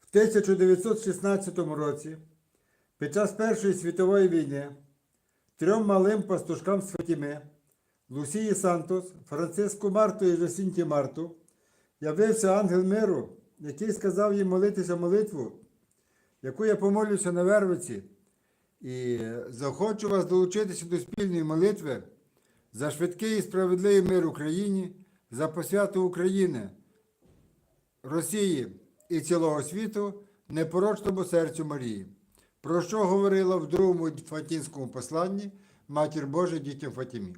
В 1916 році, під час Першої світової війни, трьом малим пастушкам з Лусії Сантос, Франциску Марту і Жасінті Марту, явився ангел миру, який сказав їм молитися молитву, яку я помолюся на Вервиці, і захочу вас долучитися до спільної молитви за швидкий і справедливий мир Україні, за посвяту України. Росії і цілого світу непорочному серцю Марії, про що говорила в другому Фатінському посланні Матір Божа дітям Фатімі.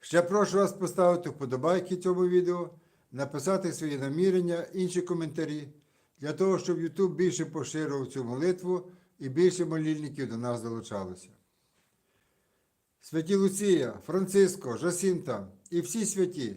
Ще прошу вас поставити вподобайки цьому відео, написати свої намірення, інші коментарі, для того, щоб YouTube більше поширював цю молитву і більше молільників до нас долучалося. Святі Луція, Франциско, Жасінта і всі святі,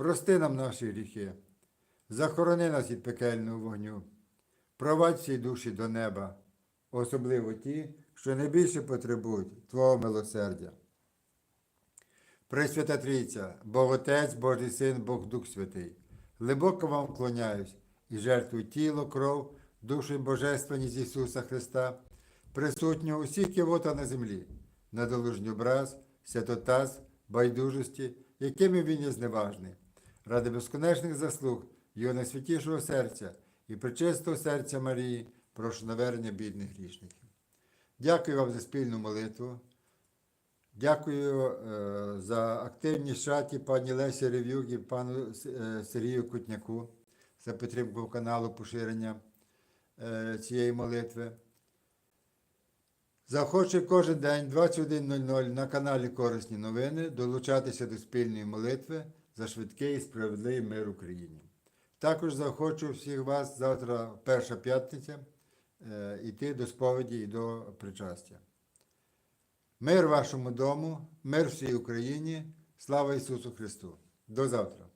прости нам наші гріхи, захорони нас від пекельного вогню, провадь всі душі до неба, особливо ті, що найбільше потребують Твого милосердя. Пресвята Трійця, Бог Отець, Божий Син, Бог Дух Святий, глибоко вам вклоняюсь і жертвую тіло, кров, душу і божественність Ісуса Христа, присутнього усіх кивота на землі, надолужню образ, святотаз, байдужості, якими він є зневажний, ради безконечних заслуг Його найсвятішого серця і причистого серця Марії, прошу навернення бідних грішників. Дякую вам за спільну молитву. Дякую е, за активність шаті пані Лесі Рев'юк і пану е, Сергію Кутняку за підтримку каналу поширення е, цієї молитви. Заохочую кожен день 21.00 на каналі Корисні новини долучатися до спільної молитви за швидкий і справедливий мир Україні. Також захочу всіх вас завтра, перша п'ятниця, е, йти до сповіді і до причастя. Мир вашому дому, мир всій Україні, слава Ісусу Христу. До завтра.